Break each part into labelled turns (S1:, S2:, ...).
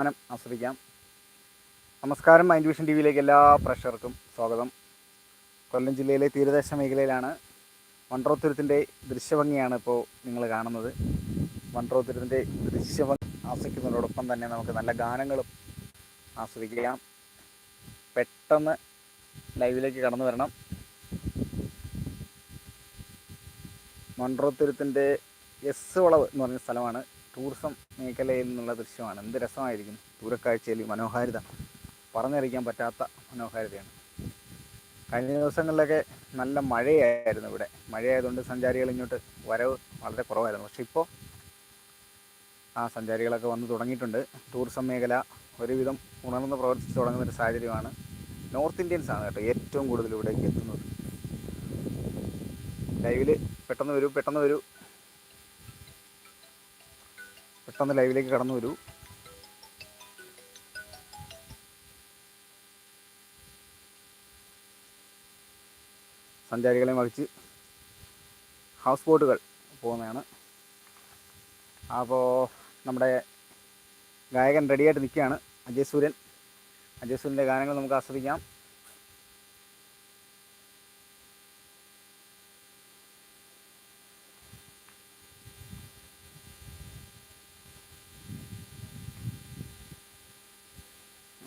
S1: ഗാനം ആസ്വദിക്കാം. നമസ്കാരം മൈൻഡ് വിഷൻ ടി വിയിലേക്ക് എല്ലാ പ്രേക്ഷകർക്കും സ്വാഗതം. കൊല്ലം ജില്ലയിലെ തീരദേശ മേഖലയിലാണ് വൺട്രോത്തുരത്തിന്റെ ദൃശ്യഭംഗിയാണ് ഇപ്പോൾ നിങ്ങൾ കാണുന്നത്. വൺട്രോത്തുരത്തിന്റെ ദൃശ്യഭംഗി ആസ്വദിക്കുന്നതോടൊപ്പം തന്നെ നമുക്ക് നല്ല ഗാനങ്ങളും ആസ്വദിക്കാം. പെട്ടെന്ന് ലൈവിലേക്ക് കടന്നു വരണം. മൺട്രോത്തുരത്തിന്റെ എസ് വളവ് എന്ന് പറഞ്ഞ സ്ഥലമാണ് ടൂറിസം മേഖലയിൽ നിന്നുള്ള ദൃശ്യമാണ്. എന്ത് രസമായിരിക്കും? ദൂരക്കാഴ്ചയിൽ മനോഹാരിത. പറഞ്ഞറിയിക്കാൻ പറ്റാത്ത മനോഹാരിതയാണ്. കഴിഞ്ഞ ദിവസങ്ങളിലൊക്കെ നല്ല മഴയായിരുന്നു ഇവിടെ. മഴയായതുകൊണ്ട് സഞ്ചാരികൾ ഇങ്ങോട്ട് വരവ് വളരെ കുറവായിരുന്നു. പക്ഷെ ഇപ്പോൾ ആ സഞ്ചാരികളൊക്കെ വന്ന് തുടങ്ങിയിട്ടുണ്ട്. ടൂറിസം മേഖല ഒരുവിധം ഉണർന്ന് പ്രവർത്തിച്ച് തുടങ്ങുന്ന ഒരു സാഹചര്യമാണ് നോർത്ത് ഇന്ത്യൻസ് ആണ് കേട്ടോ ഏറ്റവും കൂടുതൽ ഇവിടേക്ക് എത്തുന്നത്. ലൈവിൽ പെട്ടെന്ന് വരൂ പെട്ടെന്ന് വരൂ. പെട്ടെന്ന് ലൈവിലേക്ക് കടന്നു വരൂ. സഞ്ചാരികളെ മറിച്ച് ഹൗസ് ബോട്ടുകൾ പോകുന്നതാണ്. അപ്പോൾ നമ്മുടെ ഗായകൻ റെഡിയായിട്ട് നിൽക്കുകയാണ്. അജയ് സൂര്യൻ. അജയ് സൂര്യന്റെ ഗാനങ്ങൾ നമുക്ക് ആസ്വദിക്കാം.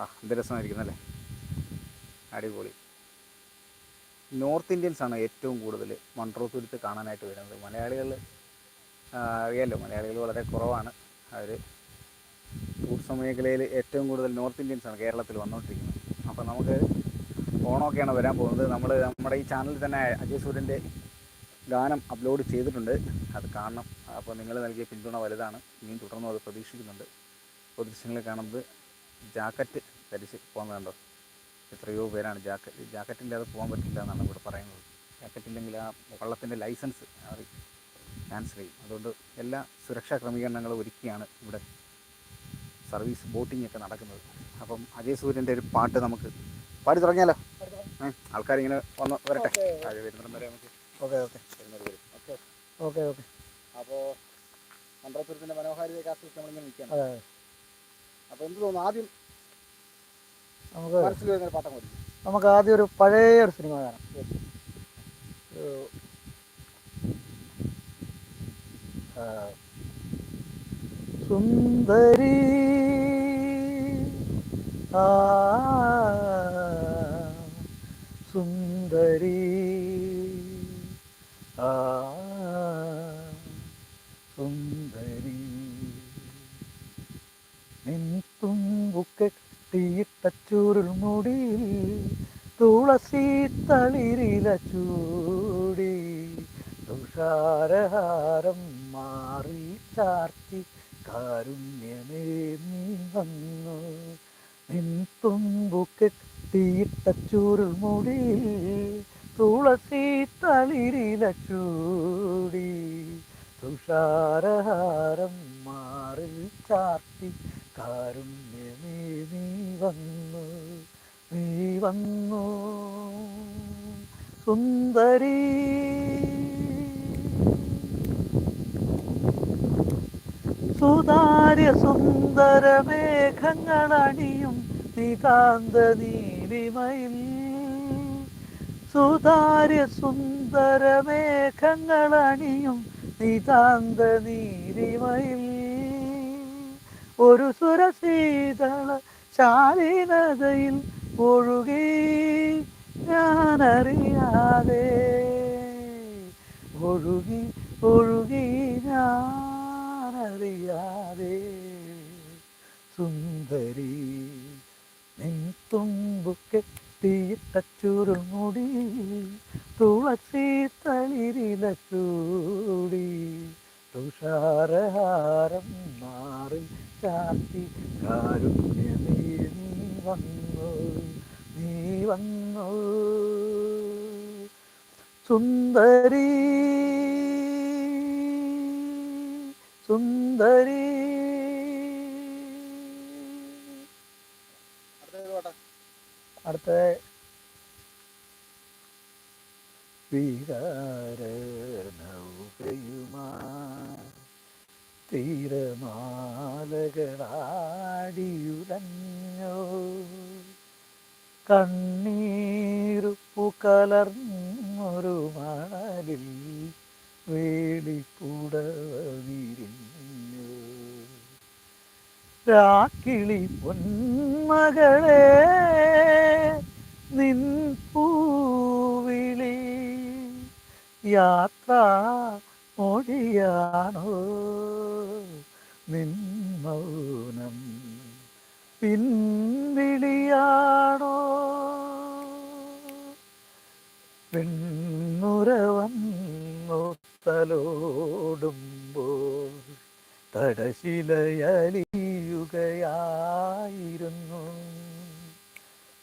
S1: ആ എന്ത് രസമായിരിക്കുന്നു അല്ലേ? അടിപൊളി. നോർത്ത് ഇന്ത്യൻസാണ് ഏറ്റവും കൂടുതൽ മൺട്രോത്തുരുത്ത് കാണാനായിട്ട് വരുന്നത്. മലയാളികൾ അറിയാലോ മലയാളികൾ വളരെ കുറവാണ്. അവർ ടൂറിസം മേഖലയിൽ ഏറ്റവും കൂടുതൽ നോർത്ത് ഇന്ത്യൻസാണ് കേരളത്തിൽ വന്നുകൊണ്ടിരിക്കുന്നത് അപ്പോൾ നമുക്ക് ഓണമൊക്കെയാണ് വരാൻ പോകുന്നത്. നമ്മൾ നമ്മുടെ ഈ ചാനലിൽ തന്നെ അജയ് സൂര്യന്റെ ഗാനം അപ്ലോഡ് ചെയ്തിട്ടുണ്ട്. അത് കാണണം. അപ്പോൾ നിങ്ങൾ നൽകിയ പിന്തുണ വലുതാണ്. ഇനിയും തുടർന്നും അത് പ്രതീക്ഷിക്കുന്നുണ്ട്. ഇപ്പോൾ കാണുന്നത് ജാക്കറ്റ് ധരിച്ച് പോകുന്നത് കണ്ടോ? എത്രയോ പേരാണ് ജാക്കറ്റ് ജാക്കറ്റ് ഇല്ലാതെ പോകാൻ പറ്റില്ല എന്നാണ് ഇവിടെ പറയുന്നത്. ജാക്കറ്റ് ഇല്ലെങ്കിൽ ആ വള്ളത്തിന്റെ ലൈസൻസ് അവർ ക്യാൻസൽ ചെയ്യും. അതുകൊണ്ട് എല്ലാ സുരക്ഷാ ക്രമീകരണങ്ങളും ഒരുക്കിയാണ് ഇവിടെ സർവീസ് ബോട്ടിംഗ് ഒക്കെ നടക്കുന്നത്. അപ്പം അജയ് സൂര്യന്റെ ഒരു പാട്ട് നമുക്ക് പാടി തുടങ്ങിയാലോ? ആൾക്കാരിങ്ങനെ വന്ന് വരട്ടെ. അത് വരുന്നിടം വരെ നമുക്ക്
S2: ഓക്കെ ഓക്കെ.
S1: ഓക്കെ?
S2: ഓക്കെ
S1: അപ്പോൾ മണ്ഡലപുരത്തിന്റെ മനോഹാരിതയൊക്കെ ആസ്വദിച്ച് നമ്മളിങ്ങനെ നിൽക്കുകയാണ്. അപ്പോൾ എന്ത് തോന്നുന്നു? ആദ്യം
S2: നമുക്ക്
S1: മനസ്സിൽ വരുന്ന പാട്ടം മതി
S2: നമുക്ക് ആദ്യം ഒരു പഴയ ഒരു സിനിമ കാണാം. സുന്ദരി ആ നിൻതുമ്പുക്കെട്ടിയിട്ട മുടി തുളസി തളിരില ചൂടി. തുഷാരഹാരം മാറി ചാർത്തി കാരുണ്യമേ നീ വന്നു. നിൻ നിൻതുമ്പുക്കെട്ടിയിട്ട മുടി തുളസി തളിരില ചൂടി. തുഷാരഹാരം മാറി ചാർത്തി കാരുണ്യമേ നീ വന്നു നീ വന്നു. സുന്ദരി. സുതാര്യ സുന്ദര മേഘങ്ങളണിയും നികാന്ത നീലിമയിൽ. സുതാര്യ സുന്ദര മേഘങ്ങളണിയും നിതാന്ത നീലിമയിൽ. ഒരു സുരസീതള ശാലീനതയിൽ ഒഴുകി. ഞാനറിയാതെ ഒഴുകി ഒഴുകി. ഞാനറിയാതെ സുന്ദരി നിൻ തുമ്പു കെട്ടിയിട്ട ചുരുൾമുടി തുളസി തളിരില ചൂടി തുഷാരഹാരം മാറി ചാത്തി കാരുണ്യമേ നീ വന്നു നീ വന്നു. സുന്ദരി സുന്ദരി.
S1: അടുത്ത നൗ
S2: അടുത്ത വികാര നൗകയുമാ തീരമാ മാലകളാടിയുലഞ്ഞോ കണ്ണീരുപ്പു കലർന്നൊരു മണലിൽ വേളിപ്പുടവിരിഞ്ഞു രാക്കിളി പൊന്മകളെ നിൻ പൂവിളി യാത്ര മൊഴിയാണോ? നിൻ മൗനം പിൻവിളിയാണോ? പെണ്ണുര വന്നൊത്തലോടുമ്പോൾ തടശിലയലിയുകയായിരുന്നു.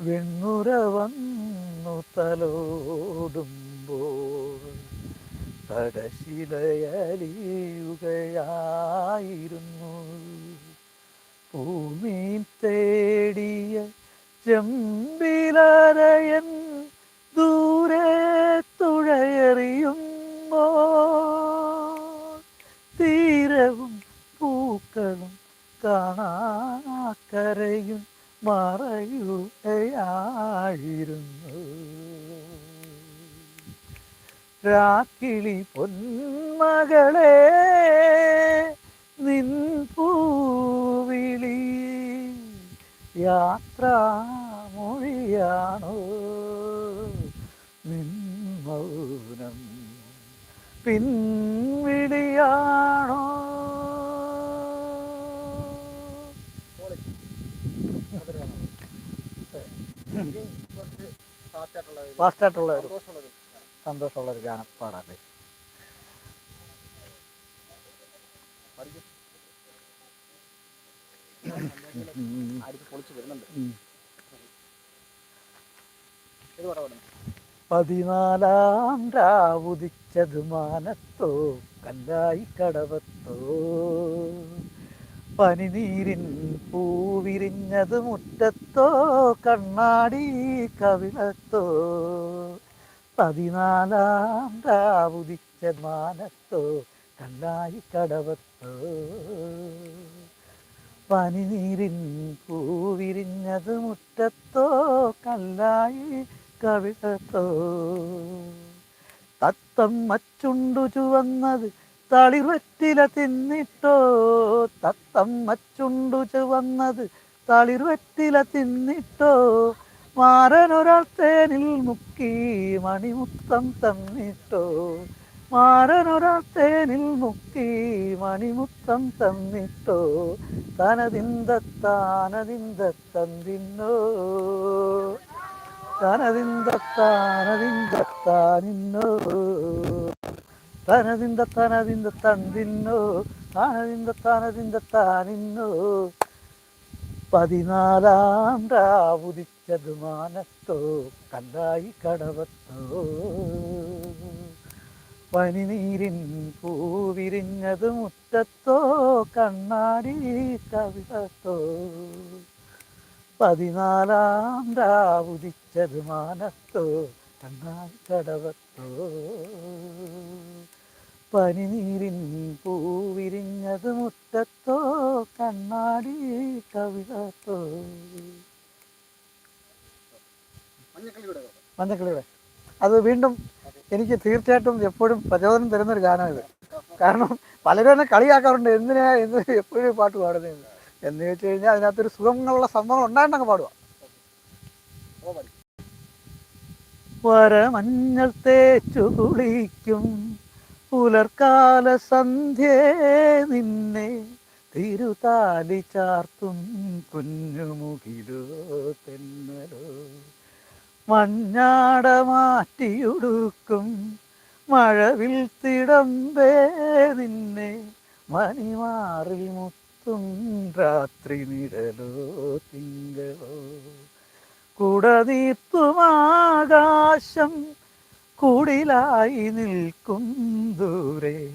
S2: വെണ്ണുര വന്നു തലോടുമ്പോൾ തടശിലയലിയുകയായിരുന്നു ഭൂമി തേടിയ ചെമ്പിലരയൻ രാക്കിളി പൊന്മകളെ നിൻ പൂവിളി യാത്ര മൊഴിയാണോ നിൻ മൗനം പിൻവിളിയാണോ? ഫാസ്റ്റായിട്ടുള്ള ഒരു സന്തോഷമുള്ള ഒരു ഗാനം പാടാല്ലേ
S1: പൊളിച്ച് വരുന്നുണ്ട്
S2: ഉം.
S1: ഇത് പാടാ പാടുന്നത്
S2: പതിനാലാം രാവുദിച്ചത് മാനത്തോ കല്ലായി കടവത്തോ പനിനീരിൻ പൂവിരിഞ്ഞത് മുറ്റത്തോ കണ്ണാടി കവിളത്തോ പതിനാലാം രാവുദിച്ചത് മാനത്തോ കല്ലായി കടവത്തോ. പനിനീരിൻ പൂവിരിഞ്ഞത് മുറ്റത്തോ കല്ലായി കവിതത്തോ തത്തം മച്ചുണ്ടു ചുവന്നത് തളിർവറ്റില തിന്നിട്ടോ. തത്തം മച്ചുണ്ടു ചുവന്നത് തളിർവറ്റില തിന്നിട്ടോ. മാരനൊരാൾ തേനിൽ മുക്കി മണിമുത്തം തന്നിട്ടോ. മാരനൊരാൾ തേനിൽ മുക്കി മണിമുത്തം തന്നിട്ടോ. തനതിന്ത താനതിന്ത തന്നിന്നോ തനതിന്ത താനതിന്ത താനിന്നോ തനതിന്ത തനതിന്ത തന്നിന്നോ പതിനാലാം രാവുദിച്ചത് മാനത്തോ കല്ലായി കടവത്തോ. പനിനീരിൻ പൂവിരിഞ്ഞത് മുറ്റത്തോ കണ്ണാടി കവിതത്തോ പതിനാലാം രാവുദിച്ചത് മാനത്തോ കണ്ണാടി കടവത്തോ. പനിനീരിൻ പൂവിരിഞ്ഞത് മുറ്റത്തോ കണ്ണാടി കവിത
S1: മഞ്ഞക്കിളിയുടെ
S2: അത് വീണ്ടും എനിക്ക് തീർച്ചയായിട്ടും എപ്പോഴും പ്രചോദനം തരുന്നൊരു ഗാനം ഇത് കാരണം പലരും എന്നെ കളിയാക്കാറുണ്ട്. എന്തിനാ എന്ത് എപ്പോഴും പാട്ട് പാടുന്നത് എന്ന്. ചോദിച്ചു കഴിഞ്ഞാൽ അതിനകത്തൊരു സുഖങ്ങളുള്ള സംഭവങ്ങൾ ഉണ്ടായിട്ടൊക്കെ പാടുക വരമഞ്ഞൾ തേച്ചു കുളിക്കും പുലർക്കാല സന്ധ്യേ നിന്നെ തിരുതാലി ചാർത്തും കുഞ്ഞുമുകിലോ തെന്നലോ. മഞ്ഞാട മാറ്റിയുടുക്കും മഴവിൽ തിടമ്പേ നിന്നെ. മണിമാറിൽ മുത്തും രാത്രി നിഴലോ തിങ്കളോ. കുടനീർത്തുമാകാശം കുടിലായി നിൽക്കും ദൂരെ.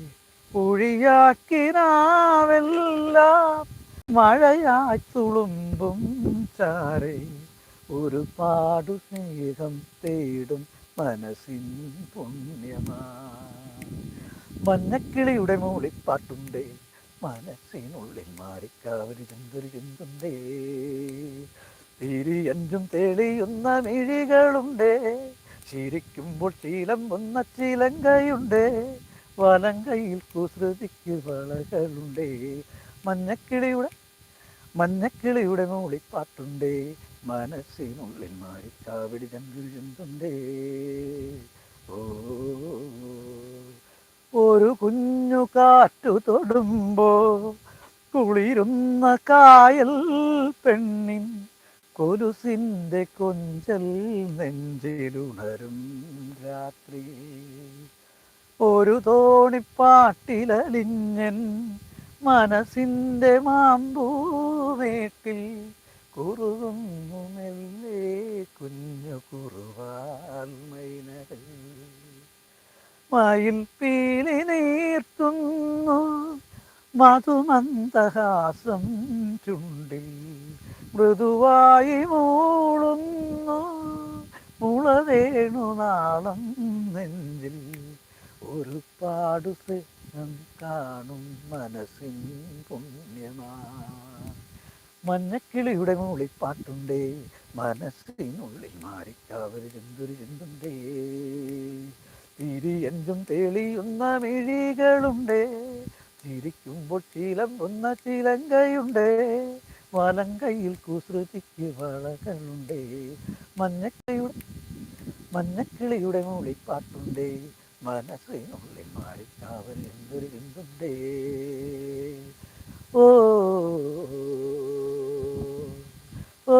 S2: ഒഴിയാക്കിനാവെല്ലാം മഴയായി തുളുമ്പും ചാരേ ഒരു പാടു സ്നേഹം തേടും മനസ്സിൻ പുണ്യമാ. മഞ്ഞക്കിളിയുടെ മൂളിപ്പാട്ടുണ്ടേ മനസ്സിനുള്ളിൽ മാറിക്കാവരി ചെന്തൊരു ചിന്തുണ്ടേ തിരിയഞ്ചും തെളിയുന്ന മിഴികളുണ്ടേ ചിരിക്കുമ്പോൾ ശീലം ഒന്ന ചിലങ്കയുണ്ട് വലങ്കയിൽ കുസൃതിക്ക് വളകളുണ്ടേ. മഞ്ഞക്കിളിയുടെ മഞ്ഞക്കിളിയുടെ മൂളിപ്പാട്ടുണ്ടേ. മനസ്സിനുള്ളിൽ മാറിക്കാവിടി ചന്ദ്രു ചിന്തുണ്ടേ ഓ. ഒരു കുഞ്ഞു കാറ്റു തൊടുമ്പോ കുളിരുന്ന കായൽ പെണ്ണിൻ കൊലുസിന്റെ കൊഞ്ചൽ നെഞ്ചിലുണരും രാത്രി. ഒരു തോണിപ്പാട്ടിലലിഞ്ഞൻ മനസ്സിന്റെ മാമ്പൂവേട്ടിൽ കുറുകുന്നു മെല്ലെ കുഞ്ഞു കുറുവാൽ മൈനകൾ മയിൽ പീലി നീർത്തുന്നു മധുമന്ദഹാസം ചുണ്ടിൽ മൃദുവായി മൂളുന്നു. മുളവേണു നാളം നെഞ്ചിൽ ഒരു പാടു സ്നേഹം കാണും മനസ്സിൻ പുണ്യമാ. മഞ്ഞക്കിളിയുടെ മൂളിപ്പാട്ടുണ്ടേ മനസ്സിനുള്ളിൽ മാറിക്കാവര് ചെന്തൊരു ചിന്തുണ്ടേ തിരിയഞ്ചും തെളിയുന്ന മിഴികളുണ്ടേ ചിരിക്കുമ്പോൾ ശീലം ഒന്ന ചിലങ്കയുണ്ട് വലങ്കയിൽ കുസൃതിക്ക് വളകളുണ്ടേ. മഞ്ഞക്കിളിയുടെ മഞ്ഞക്കിളിയുടെ മൂളിപ്പാട്ടുണ്ടേ മനസ്സിനുള്ളിൽ മാറിക്കാവൽ എന്തൊരു ചിന്തുണ്ടേ ഓ ഓ